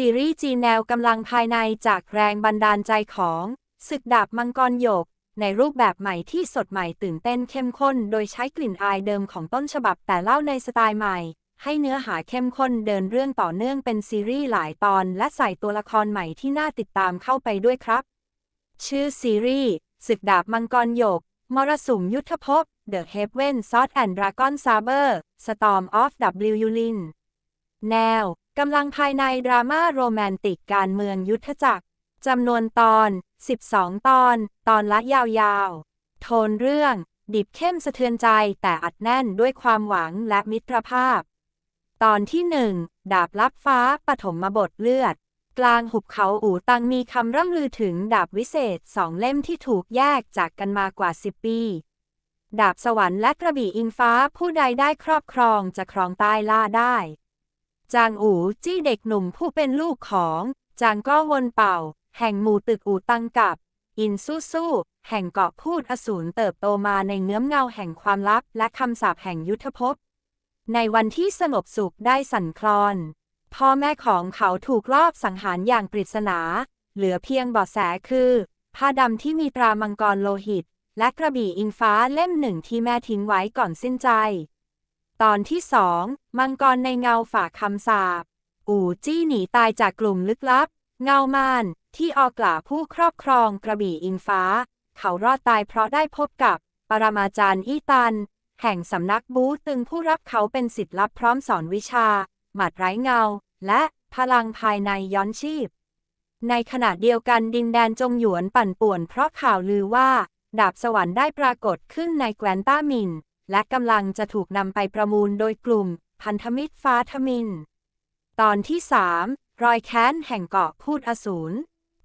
ซีรีส์จีนแนวกำลังภายในจากแรงบันดาลใจของศึกดาบมังกรหยก ในรูปแบบใหม่ที่สดใหม่ตื่นเต้นเข้มข้น โดยใช้กลิ่นอายเดิมของต้นฉบับแต่เล่าในสไตล์ใหม่ ให้เนื้อหาเข้มข้นเดินเรื่องต่อเนื่องเป็นซีรีส์หลายตอน และใส่ตัวละครใหม่ที่น่าติดตามเข้าไปด้วยครับ ชื่อซีรีส์ศึกดาบมังกรหยก มรสุมยุทธภพ The Heaven Sword and Dragon Saber Storm of W Yulin แนว กำลังภายในดราม่าโรแมนติกการเมืองยุทธจักรจำนวนตอน 12 ตอน ตอนละยาวๆ โทนเรื่อง ดิบเข้มสะเทือนใจแต่อัดแน่นด้วยความหวังและมิตรภาพ ตอนที่หนึ่งดาบลับฟ้าปฐมบทเลือด กลางหุบเขาอู่ตังมีคำร่ำลือถึงดาบวิเศษสองเล่มที่ถูกแยกจากกันมากว่าสิบปี ดาบสวรรค์และกระบี่อิงฟ้าผู้ใดได้ครอบครองจะครองใต้ล่าได้ จางอูจี้เด็กหนุ่มผู้เป็นลูกของ จางก้อวนเป่า แห่งหมู่ตึกอู่ตังกับ อินสู้สู้แห่งเกาะพูดอสูรเติบโตมาในเงื้อมเงาแห่งความลับและคำสาปแห่งยุทธภพ ในวันที่สงบสุขได้สั่นคลอน พ่อแม่ของเขาถูกลอบสังหารอย่างปริศนา เหลือเพียงเบาะแสคือผ้าดำที่มีตรามังกรโลหิต และกระบี่อิงฟ้าเล่มหนึ่งที่แม่ทิ้งไว้ก่อนสิ้นใจ ตอนที่สองมังกรในเงาฝากคำสาปอู่จี้หนีตายจากกลุ่มลึกลับ เงามานที่ออกล่าผู้ครอบครองกระบี่อิงฟ้า เขารอดตายเพราะได้พบกับปรมาจารย์อี้ตัน แห่งสำนักบูตึงผู้รับเขาเป็นสิทธิ์ลับพร้อมสอนวิชา หมัดไร้เงา และพลังภายในย้อนชีพ ในขณะเดียวกันดินแดนจงหยวนปั่นป่วนเพราะข่าวลือว่า ดาบสวรรค์ได้ปรากฏขึ้นในแกวนต้ามิน และกำลังจะถูกนำไปประมูลโดยกลุ่ม พันธมิตรฟ้าทมิน ตอนที่สามรอยแค้นแห่งเกาะพูดอสูร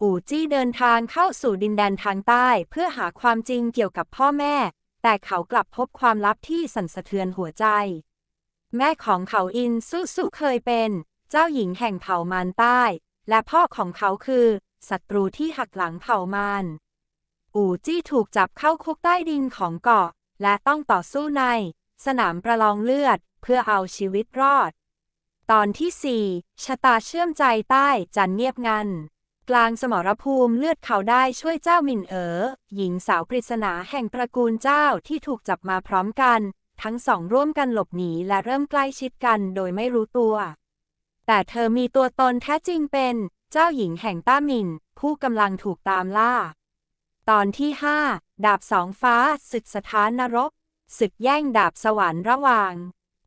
อู่จี้เดินทางเข้าสู่ดินแดนทางใต้เพื่อหาความจริงเกี่ยวกับพ่อแม่ แต่เขากลับพบความลับที่สั่นสะเทือนหัวใจ แม่ของเขาอินซุสุเคยเป็น เจ้าหญิงแห่งเผ่ามารใต้ และพ่อของเขาคือศัตรูที่หักหลังเผ่ามารอู่จี้ถูกจับเข้าคุกใต้ดินของเกาะ และต้องต่อสู้ใน สนามประลองเลือด เพื่อเอาชีวิตรอด ตอนที่ 4 ชะตาเชื่อมใจใต้จันเงียบงัน กลางสมรภูมิเลือดเขาได้ช่วยเจ้ามินเอ๋อหญิงสาวปริศนาแห่งตระกูลเจ้าที่ถูกจับมาพร้อมกัน ทั้งสองร่วมกันหลบหนีและเริ่มใกล้ชิดกันโดยไม่รู้ตัว แต่เธอมีตัวตนแท้จริงเป็น เจ้าหญิงแห่งต้ามิน ผู้กำลังถูกตามล่า ตอนที่ 5 ดาบสองฟ้า ศึกสถานนรก ศึกแย่งดาบสวรรค์ระหว่าง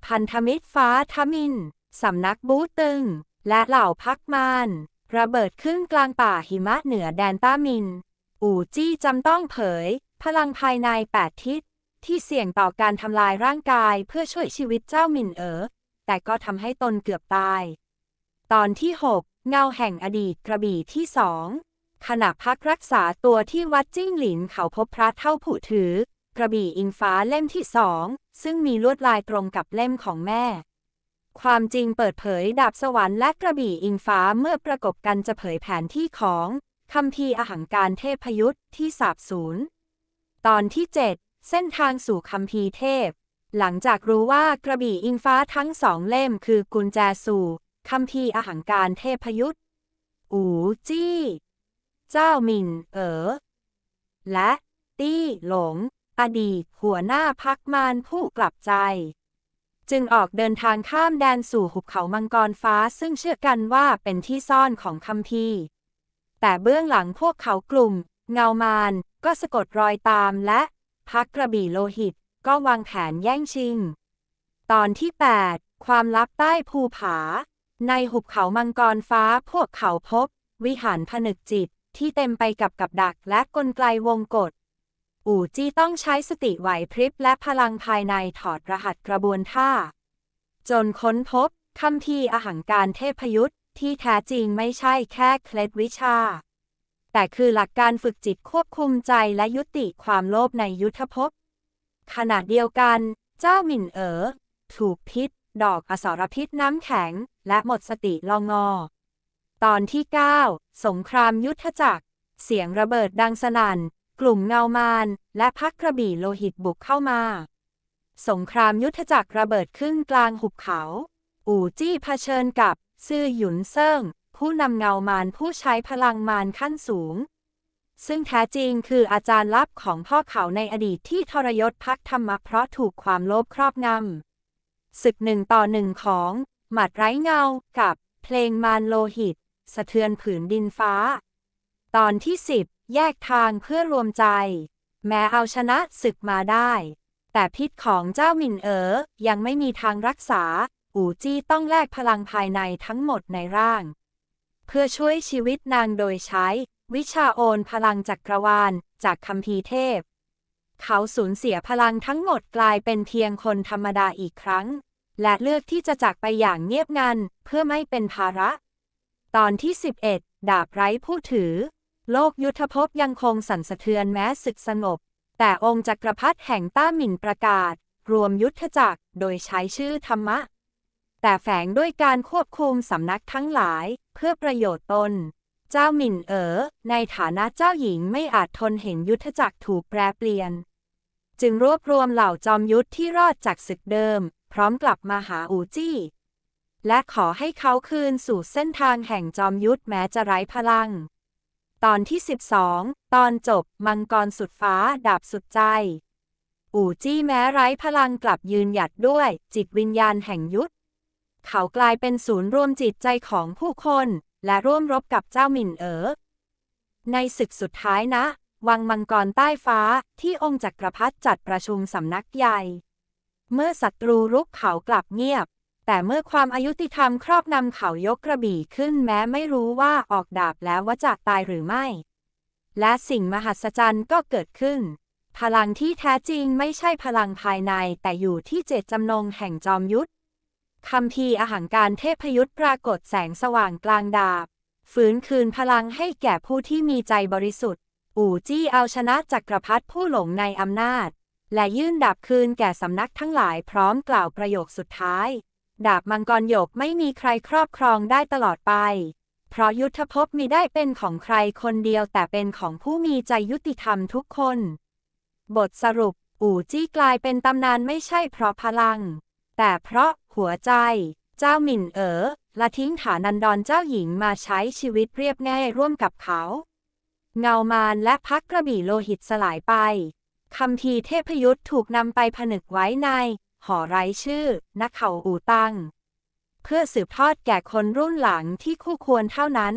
พันธมิตรฟ้าทมิน สำนักบูตึง และเหล่าพักมานระเบิดขึ้นกลางป่าหิมะเหนือแดนต้ามิน อู่จี้จำต้องเผย พลังภายในแปดทิศ ที่เสี่ยงต่อการทำลายร่างกายเพื่อช่วยชีวิตเจ้ามินเอ๋อแต่ก็ทำให้ตนเกือบตาย ตอนที่ 6 เงาแห่งอดีตกระบี่ที่สอง ขณะพักรักษาตัวที่วัดจิ้งหลินเขาพบพระเท่าผู้ถือ กระบี่อิงฟ้าเล่มที่สอง ซึ่งมีลวดลายตรงกับเล่มของแม่ ความจริงเปิดเผยดาบสวรรค์และกระบี่อิงฟ้าเมื่อประกบกันจะเผยแผนที่ของคำพีร์อหังการเทพยุทธที่สาบสูญตอนที่ 7 เส้นทางสู่คำพีร์เทพ หลังจากรู้ว่ากระบี่อิงฟ้าทั้งสองเล่มคือกุญแจสู่คำพีร์อหังการเทพยุทธอูจี้ เจ้ามินเอ๋อ และตี้หลง อดีตหัวหน้าพักมารผู้กลับใจ จึงออกเดินทางข้ามแดนสู่หุบเขามังกรฟ้าซึ่งเชื่อกันว่าเป็นที่ซ่อนของคัมภีร์ แต่เบื้องหลังพวกเขากลุ่ม เงามารก็สะกดรอยตามและพักกระบี่โลหิตก็วางแผนแย่งชิง ตอนที่ 8 ความลับใต้ภูผา ในหุบเขามังกรฟ้าพวกเขาพบ วิหารผนึกจิต ที่เต็มไปกับกับดักและกลไกวงกฏอู่จี้ต้องใช้สติไหวพริบและพลังภายในถอดรหัสกระบวนท่า จนค้นพบคำพีร์อหังการเทพยุทธ์ที่แท้จริงไม่ใช่แค่เคล็ดวิชา แต่คือหลักการฝึกจิตควบคุมใจและยุติความโลภในยุทธภพ ขณะเดียวกัน เจ้าหมิ่นเอ๋อถูกพิษ ดอกอสรพิษน้ำแข็ง และหมดสติลองอ ตอนที่ 9 สงครามยุทธจักร เสียงระเบิดดังสนั่น กลุ่มเงามานและพักกระบี่โลหิตบุกเข้ามา สงครามยุทธจักรระเบิดขึ้นกลางหุบเขา อู่จี้เผชิญกับ ซื่อหยุนเซิงผู้นำเงามารผู้ใช้พลังมารขั้นสูง ซึ่งแท้จริงคืออาจารย์ลับของพ่อเขาในอดีตที่ทรยศพักธรรมะเพราะถูกความโลภครอบงำศึกหนึ่งต่อหนึ่งของ หมัดไร้เงากับเพลงมารโลหิต สะเทือนผืนดินฟ้า ตอนที่สิบแยกทางเพื่อรวมใจ แม้เอาชนะศึกมาได้ แต่พิษของเจ้าหมินเอ๋อยังไม่มีทางรักษา อูจี้ต้องแลกพลังภายในทั้งหมดในร่าง เพื่อช่วยชีวิตนางโดยใช้ วิชาโอนพลังจักรวาล จากคัมภีร์เทพ เขาสูญเสียพลังทั้งหมดกลายเป็นเพียงคนธรรมดาอีกครั้งและเลือกที่จะจากไปอย่างเงียบงันเพื่อไม่เป็นภาระ ตอนที่ 11 ดาบไร้ผู้ถือ โลกยุทธภพยังคงสั่นสะเทือนแม้ศึกสงบ แต่องค์จักรพรรดิแห่งต้าหมินประกาศ รวมยุทธจักรโดยใช้ชื่อธรรมะ แต่แฝงด้วยการควบคุมสำนักทั้งหลาย เพื่อประโยชน์ตน เจ้าหมินเอ๋อในฐานะเจ้าหญิงไม่อาจทนเห็นยุทธจักรถูกแปรเปลี่ยน จึงรวบรวมเหล่าจอมยุทธที่รอดจากศึกเดิม พร้อมกลับมาหาอูจี้ และขอให้เขาคืนสู่เส้นทางแห่งจอมยุทธแม้จะไร้พลัง ตอนที่ 12 ตอนจบมังกรสุดฟ้าดาบสุดใจ อู่จี้แม้ไร้พลังกลับยืนหยัดด้วย จิตวิญญาณแห่งยุทธเขากลายเป็นศูนย์รวมจิตใจของผู้คน และร่วมรบกับเจ้าหมินเอ๋อในศึกสุดท้ายนะ วังมังกรใต้ฟ้าที่องค์จักรพรรดิจัดประชุมสำนักใหญ่ เมื่อศัตรูรุกเขากลับเงียบ แต่เมื่อความอายุติธรรมครอบนำเขายกกระบี่ขึ้นแม้ไม่รู้ว่าออกดาบแล้วว่าจะตายหรือไม่ และสิ่งมหัศจรรย์ก็เกิดขึ้น พลังที่แท้จริงไม่ใช่พลังภายในแต่อยู่ที่เจตจำนงแห่งจอมยุทธคำพีอาหารการเทพยุทธปรากฏแสงสว่างกลางดาบฟื้นคืนพลังให้แก่ผู้ที่มีใจบริสุทธิ์ อู่จี้เอาชนะจักรพรรดิผู้หลงในอำนาจ และยื่นดาบคืนแก่สำนักทั้งหลายพร้อมกล่าวประโยคสุดท้าย ดาบมังกรหยกไม่มีใครครอบครองได้ตลอดไป เพราะยุทธภพมีได้เป็นของใครคนเดียวแต่เป็นของผู้มีใจยุติธรรมทุกคน บทสรุป อู่จี้กลายเป็นตำนานไม่ใช่เพราะพลัง แต่เพราะหัวใจ เจ้าหมินเอ๋อละทิ้งฐานันดรเจ้าหญิงมาใช้ชีวิตเรียบง่ายร่วมกับเขา เงามารและพักกระบี่โลหิตสลายไปคำพีร์เทพยุทธถูกนำไปผนึกไว้ใน หอไร้ชื่อ นักเขาอูตัง เพื่อสืบทอดแก่คนรุ่นหลังที่คู่ควรเท่านั้น